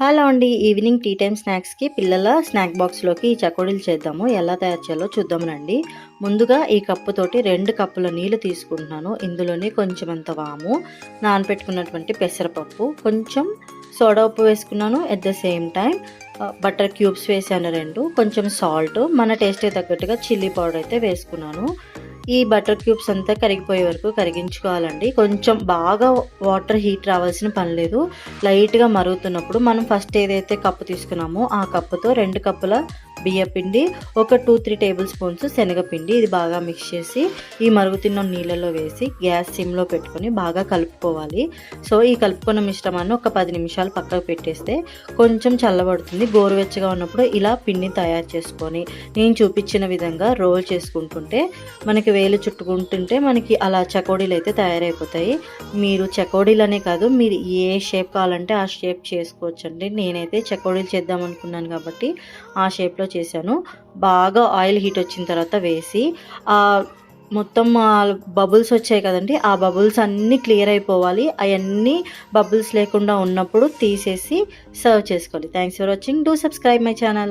Hello అండి evening tea time స్నాక్స్కి పిల్లల snack బాక్స్లోకి ఈ చకోడీలు చేద్దాము. ఎలా తయారు చేయాలో చూద్దామనండి ముందుగా ఈ కప్పుతోటి రెండు కప్పుల నీళ్ళు తీసుకుంటున్నాను. ఇందులోనే కొంచెం అంత వాము నానపెట్టుకున్నటువంటి పెసరపప్పు కొంచెం సోడా ఉప్పు వేసుకున్నాను at the same time butter cubes వేసాను రెండు కొంచెం సాల్ట్ మన టేస్ట్కి తగ్గట్టుగా చిల్లీ పౌడర్ అయితే వేసుకున్నాను. ఈ బటర్ క్యూబ్స్ అంతా కరిగిపోయే వరకు కరిగించుకోవాలండి. కొంచెం బాగా వాటర్ హీట్ రావాల్సిన పని లేదు. లైట్గా మరుగుతున్నప్పుడు మనం ఫస్ట్ ఏదైతే కప్పు తీసుకున్నామో ఆ కప్పుతో రెండు కప్పుల బియ్యపిండి ఒక టూ త్రీ టేబుల్ స్పూన్స్ శనగపిండి ఇది బాగా మిక్స్ చేసి ఈ మరుగుతున్న నీళ్ళలో వేసి గ్యాస్ సిమ్లో పెట్టుకొని బాగా కలుపుకోవాలి. సో ఈ కలుపుకున్న మిశ్రమాన్ని ఒక పది నిమిషాలు పక్కకు పెట్టేస్తే కొంచెం చల్లబడుతుంది. గోరువెచ్చగా ఉన్నప్పుడు ఇలా పిండి తయారు చేసుకొని నేను చూపించిన విధంగా రోల్ చేసుకుంటుంటే మనకి వేలు చుట్టుకుంటుంటే మనకి అలా చకోడీలు అయితే తయారైపోతాయి. మీరు చకోడీలనే కాదు మీరు ఏ షేప్ కావాలంటే ఆ షేప్ చేసుకోవచ్చండి. నేనైతే చకోడీలు చేద్దాం అనుకున్నాను కాబట్టి ఆ షేప్లో చేశాను. బాగా ఆయిల్ హీట్ వచ్చిన తర్వాత వేసి ఆ మొత్తం బబుల్స్ వచ్చాయి కదండి ఆ బబుల్స్ అన్నీ క్లియర్ అయిపోవాలి. అవన్నీ బబుల్స్ లేకుండా ఉన్నప్పుడు తీసేసి సర్వ్ చేసుకోవాలి. Thanks for watching. Do subscribe my channel.